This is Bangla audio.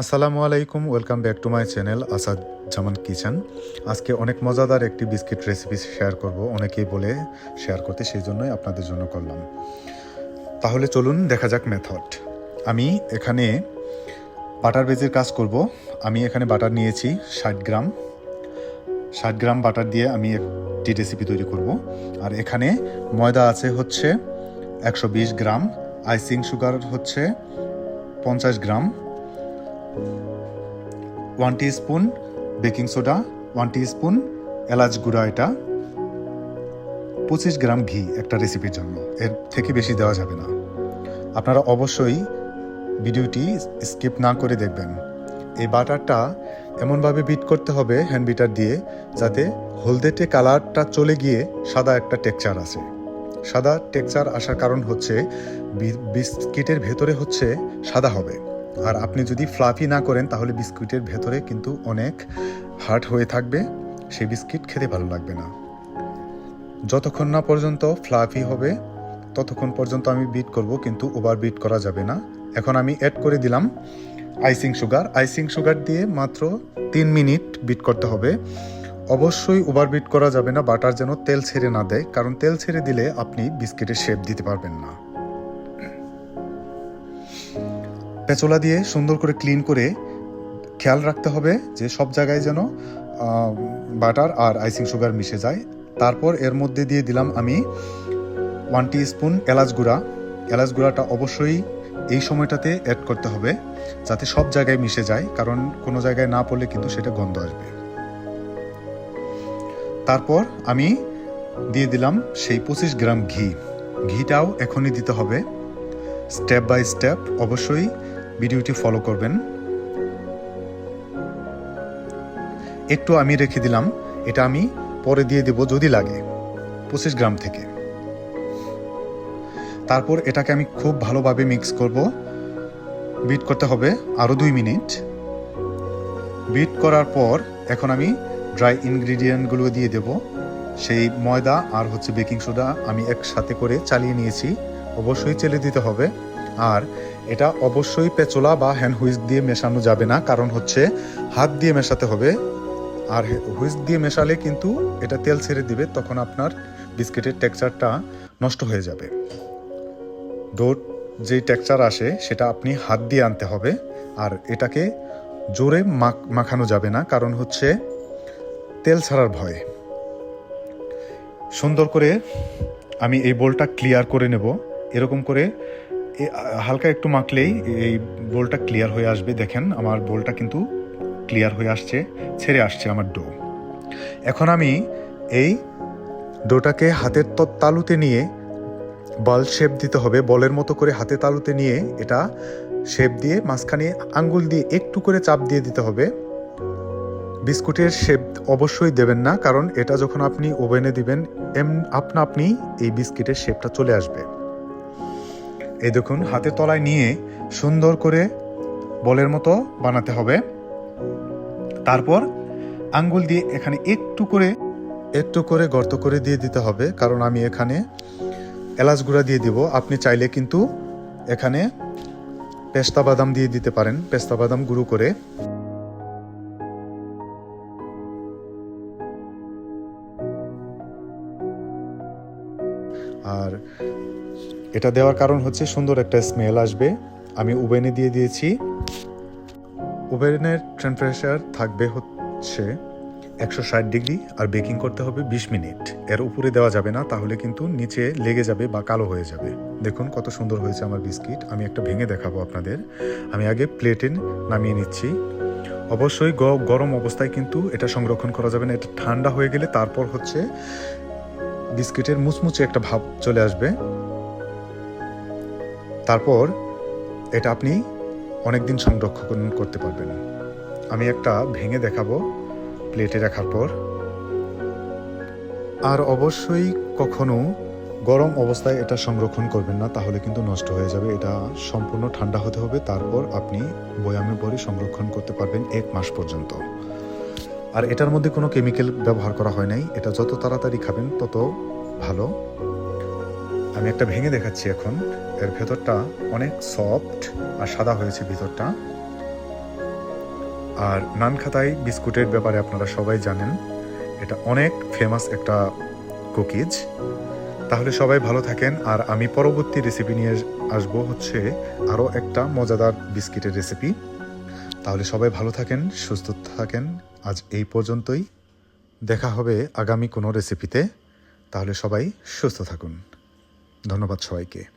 আসসালামু আলাইকুম, welcome back to my channel Asad Zaman kitchen. আজকে অনেক মজাদার একটি বিস্কিট রেসিপি শেয়ার করব। অনেকেই বলে শেয়ার করতে সেই জন্যই আপনাদের জন্য করলাম। তাহলে চলুন দেখা যাক মেথড। আমি এখানে বাটার বেজের কাজ করব। আমি এখানে বাটার নিয়েছি ষাট গ্রাম। ষাট গ্রাম বাটার দিয়ে আমি একটি রেসিপি তৈরি করব। আর এখানে ময়দা আছে হচ্ছে একশো বিশ গ্রাম, আইসিং সুগার হচ্ছে পঞ্চাশ gram one spoon baking soda one spoon এলাচ গুঁড়া এটা, পঁচিশ গ্রাম ঘি একটা রেসিপির জন্য। এর থেকে বেশি দেওয়া যাবে না। আপনারা অবশ্যই ভিডিওটি স্কিপ না করে দেখবেন। এই বাটারটা এমনভাবে বিট করতে হবে হ্যান্ড বিটার দিয়ে, যাতে হলদেটে কালারটা চলে গিয়ে সাদা একটা টেক্সচার আসে। সাদা টেক্সচার আসার কারণ হচ্ছে বিস্কিটের ভেতরে হচ্ছে সাদা হবে। আর আপনি যদি ফ্লাফি না করেন, তাহলে বিস্কুটের ভেতরে কিন্তু অনেক হার্ড হয়ে থাকবে। সেই বিস্কিট খেতে ভালো লাগবে না। যতক্ষণ না পর্যন্ত ফ্লাফি হবে, ততক্ষণ পর্যন্ত আমি বিট করব, কিন্তু ওভার বিট করা যাবে না। এখন আমি অ্যাড করে দিলাম আইসিং সুগার আইসিং সুগার দিয়ে মাত্র তিন মিনিট বিট করতে হবে। অবশ্যই ওভার বিট করা যাবে না। বাটার যেন তেল ছেড়ে না দেয়, কারণ তেল ছেড়ে দিলে আপনি বিস্কিটের শেপ দিতে পারবেন না। পেঁচলা দিয়ে সুন্দর করে ক্লিন করে খেয়াল রাখতে হবে যে সব জায়গায় যেন বাটার আর আইসিং সুগার মিশে যায়। তারপর এর মধ্যে দিয়ে দিলাম আমি ওয়ান স্পুন এলাচ গুঁড়া। এলাচ গুঁড়াটা অবশ্যই এই সময়টাতে অ্যাড করতে হবে যাতে সব জায়গায় মিশে যায়, কারণ কোনো জায়গায় না পড়লে কিন্তু সেটা গন্ধ আসবে। তারপর আমি দিয়ে দিলাম সেই পঁচিশ গ্রাম ঘি। ঘিটাও এখনই দিতে হবে। স্টেপ বাই স্টেপ অবশ্যই ভিডিওটি ফলো করবেন। একটু আমি রেখে দিলাম, এটা আমি পরে দিয়ে দেব যদি লাগে, পঁচিশ গ্রাম থেকে। তারপর এটাকে আমি খুব ভালোভাবে মিক্স করব। বিট করতে হবে আরও দুই মিনিট। বিট করার পর এখন আমি ড্রাই ইনগ্রিডিয়েন্টগুলো দিয়ে দেব। সেই ময়দা আর হচ্ছে বেকিং সোডা আমি একসাথে করে চালিয়ে নিয়েছি। অবশ্যই চেলে দিতে হবে। আর এটা অবশ্যই পেচোলা বা হ্যান্ড হুইস্ক দিয়ে মেশানো যাবে না, কারণ হচ্ছে হাত দিয়ে মেশাতে হবে। আর হুইস্ক দিয়ে মেশালে কিন্তু এটা তেল ছেড়ে দিবে, তখন আপনার বিস্কিটের টেক্সচারটা নষ্ট হয়ে যাবে। ডোর যেই টেক্সচার আসে, সেটা আপনি হাত দিয়ে আনতে হবে। আর এটাকে জোরে মাখ- মাখানো যাবে না, কারণ হচ্ছে তেল ছাড়ার ভয়। সুন্দর করে আমি এই বোলটা ক্লিয়ার করে নেব। এরকম করে হালকা একটু মাখলেই এই বোলটা ক্লিয়ার হয়ে আসবে। দেখেন, আমার বোলটা কিন্তু ক্লিয়ার হয়ে আসছে, ছেড়ে আসছে আমার ডো এখন আমি এই ডোটাকে হাতের তালুতে নিয়ে বল শেপ দিতে হবে। বলের মতো করে হাতে তালুতে নিয়ে এটা শেপ দিয়ে মাঝখানে আঙ্গুল দিয়ে একটু করে চাপ দিয়ে দিতে হবে। বিস্কুটের শেপ অবশ্যই দেবেন না, কারণ এটা যখন আপনি ওভেনে দিবেন, এম, আপনা আপনি এই বিস্কিটের শেপটা চলে আসবে। এই দেখুন, হাতে তলায় নিয়ে সুন্দর করে বলের মতো বানাতে হবে। তারপর আঙ্গুল দিয়ে এখানে একটু করে একটু করে গর্ত করে দিয়ে দিতে হবে, কারণ আমি এখানে এলাচ গুঁড়া দিয়ে দিব। আপনি চাইলে কিন্তু এখানে পেস্তা বাদাম দিয়ে দিতে পারেন, পেস্তা বাদাম গুঁড়ো করে। আর এটা দেওয়ার কারণ হচ্ছে সুন্দর একটা স্মেল আসবে। আমি ওভেনে দিয়ে দিয়েছি। ওভেনের টেম্পারেচার থাকবে হচ্ছে একশো ষাট ডিগ্রি আর বেকিং করতে হবে বিশ মিনিট। এর উপরে দেওয়া যাবে না, তাহলে কিন্তু নিচে লেগে যাবে বা কালো হয়ে যাবে। দেখুন কত সুন্দর হয়েছে আমার বিস্কিট। আমি একটা ভেঙে দেখাবো আপনাদের। আমি আগে প্লেটে নামিয়ে নিচ্ছি। অবশ্যই গরম অবস্থায় কিন্তু এটা সংরক্ষণ করা যাবে না। এটা ঠান্ডা হয়ে গেলে তারপর হচ্ছে বিস্কিটের মুচমুচে একটা ভাব চলে আসবে। তারপর এটা আপনি অনেকদিন সংরক্ষণ করতে পারবেন। আমি একটা ভেঙে দেখাবো প্লেটে রাখার পর। আর অবশ্যই কখনো গরম অবস্থায় এটা সংরক্ষণ করবেন না, তাহলে কিন্তু নষ্ট হয়ে যাবে। এটা সম্পূর্ণ ঠান্ডা হতে হবে, তারপর আপনি বয়ামে ভরে সংরক্ষণ করতে পারবেন এক মাস পর্যন্ত। আর এটার মধ্যে কোনো কেমিক্যাল ব্যবহার করা হয় নাই। এটা যত তাড়াতাড়ি খাবেন, তত ভালো। আমি একটা ভেঙে দেখাচ্ছি এখন। এর ভেতরটা অনেক সফট আর সাদা হয়েছে ভিতরটা। আর নানখাতাই বিস্কুটের ব্যাপারে আপনারা সবাই জানেন, এটা অনেক ফেমাস একটা কুকিজ তাহলে সবাই ভালো থাকেন, আর আমি পরবর্তী রেসিপি নিয়ে আসব হচ্ছে আরও একটা মজাদার বিস্কিটের রেসিপি তাহলে সবাই ভালো থাকেন, সুস্থ থাকেন। আজ এই পর্যন্তই। দেখা হবে আগামী কোনো রেসিপিতে তাহলে সবাই সুস্থ থাকুন। ধন্যবাদ সবাইকে।